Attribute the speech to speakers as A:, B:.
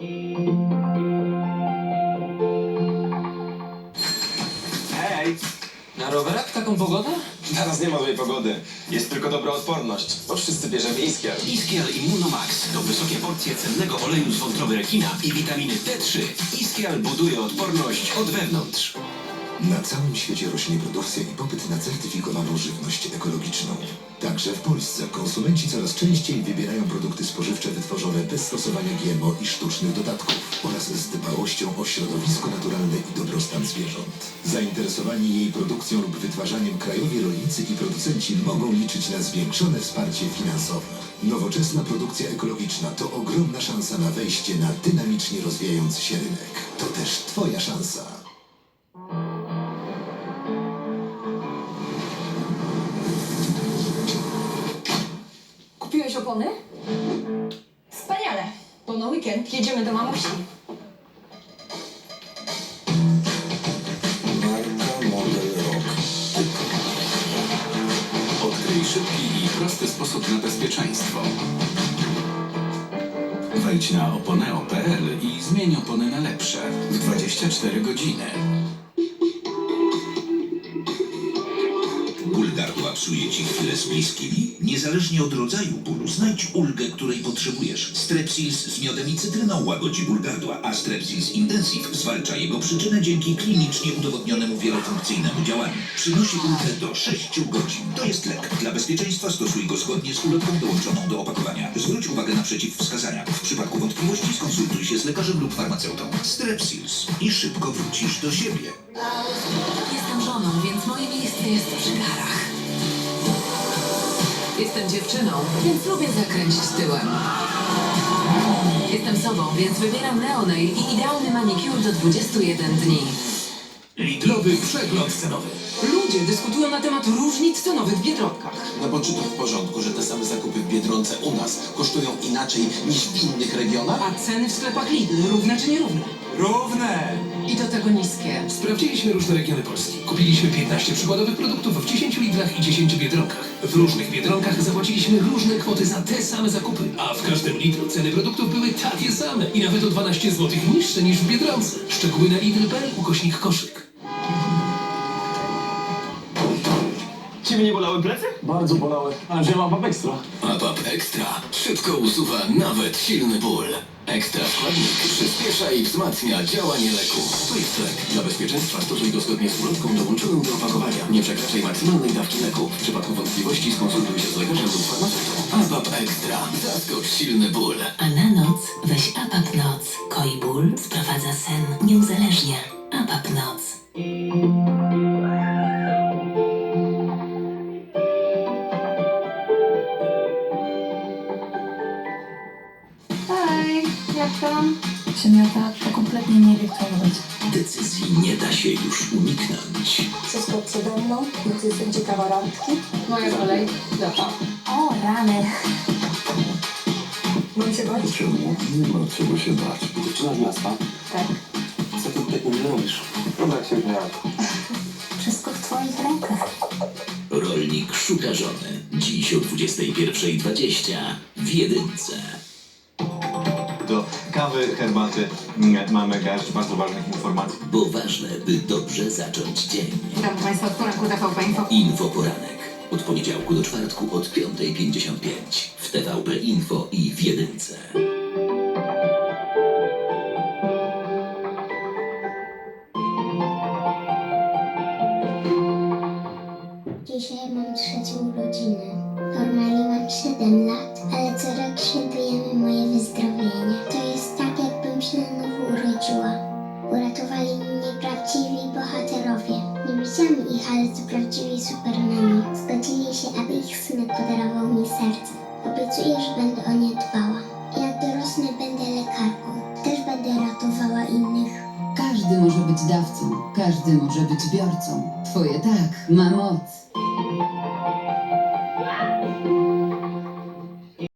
A: Hej!
B: Na rowerach taką pogodę?
A: Teraz nie ma złej pogody. Jest tylko dobra odporność. Bo wszyscy bierzemy iskier.
C: Iskiel Immunomax to wysokie porcje cennego oleju z wątroby rekina i witaminy D3. Iskiel buduje odporność od wewnątrz.
D: Na całym świecie rośnie produkcja i popyt na certyfikowaną żywność ekologiczną. Także w Polsce konsumenci coraz częściej wybierają produkty spożywcze wytworzone bez stosowania GMO i sztucznych dodatków oraz z dbałością o środowisko naturalne i dobrostan zwierząt. Zainteresowani jej produkcją lub wytwarzaniem krajowi rolnicy i producenci mogą liczyć na zwiększone wsparcie finansowe. Nowoczesna produkcja ekologiczna to ogromna szansa na wejście na dynamicznie rozwijający się rynek. To też Twoja szansa.
E: Opony? Wspaniale, bo na weekend jedziemy do mamusi.
D: Model Rock.
C: Odkryj szybki i prosty sposób na bezpieczeństwo. Wejdź na oponeo.pl i zmień opony na lepsze w 24 godziny.
F: Psuje ci chwilę z bliskimi? Niezależnie od rodzaju bólu, znajdź ulgę, której potrzebujesz. Strepsils z miodem i cytryną łagodzi ból gardła, a Strepsils Intensive zwalcza jego przyczynę dzięki klinicznie udowodnionemu wielofunkcyjnemu działaniu. Przynosi ulgę do 6 godzin. To jest lek. Dla bezpieczeństwa stosuj go zgodnie z ulotką dołączoną do opakowania. Zwróć uwagę na przeciwwskazania. W przypadku wątpliwości skonsultuj się z lekarzem lub farmaceutą. Strepsils. I szybko wrócisz do siebie.
G: Jestem żoną, więc moje miejsce jest przy garach. Jestem dziewczyną, więc lubię zakręcić tyłem. Jestem sobą, więc wybieram Neonail i idealny manicure do 21 dni.
C: Lidlowy przegląd cenowy.
B: Ludzie dyskutują na temat różnic cenowych w Biedronkach.
H: No bo czy to w porządku, że te same zakupy w Biedronce u nas kosztują inaczej niż w innych regionach?
B: A ceny w sklepach Lidl równe czy nierówne?
A: Równe!
G: I do tego niskie.
I: Sprawdziliśmy różne regiony Polski. Kupiliśmy 15 przykładowych produktów w 10 litrach i 10 biedronkach. W różnych biedronkach zapłaciliśmy różne kwoty za te same zakupy, a w każdym litru ceny produktów były takie same i nawet o 12 zł niższe niż w biedronce. Szczegóły na lidl.pl ukośnik koszyk.
A: Ciebie nie bolały plecy?
J: Bardzo bolały, ale że mam ekstra.
C: APAP Extra szybko usuwa nawet silny ból. Ekstra składnik przyspiesza i wzmacnia działanie leku. To jest lek. Dla bezpieczeństwa stosuj go zgodnie z ulotką dołączoną do opakowania. Nie przekraczaj maksymalnej dawki leku. W przypadku wątpliwości skonsultuj się z lekarzem lub farmaceutą. APAP Extra. Zaskocz silny ból.
G: A na noc weź APAP Noc. Koi ból, sprowadza sen, nie uzależnia. APAP Noc.
E: Tam?
K: Przemiota to kompletnie nie wie, kto robić.
F: Decyzji nie da się już uniknąć.
E: Wszystko przede mną, więc jestem ciekawa randki. Moja kolej. Dobra.
K: O, rany.
E: Mam się bać?
D: Czemu? Nie ma czego się bać.
J: Dziewczyna z miasta.
E: Tak.
J: Co ty tutaj u mnie robisz?
A: Się.
K: Wszystko w twoich rękach.
F: Rolnik szuka żony. Dziś o 21.20 w jedynce.
A: Kawy, herbaty mamy garść bardzo ważnych informacji.
F: Bo ważne, by dobrze zacząć dzień.
E: Witam Państwa od poranku TVP Info.
F: Infoporanek. Od poniedziałku do czwartku od 5.55 w TVP Info i w jedynce.
K: Dzisiaj mam trzecią urodzinę. Normalnie mam 7 lat, ale co rok świętujemy moje wyzdrowienie. To się na nowo urodziła. Uratowali mnie prawdziwi bohaterowie. Nie widziałam ich, ale to prawdziwi supermeni. Zgodzili się, aby ich synek podarował mi serce. Obiecuję, że będę o nie dbała. Jak dorosnę, będę lekarką. Też będę ratowała innych.
G: Każdy może być dawcą, każdy może być biorcą. Twoje tak ma moc.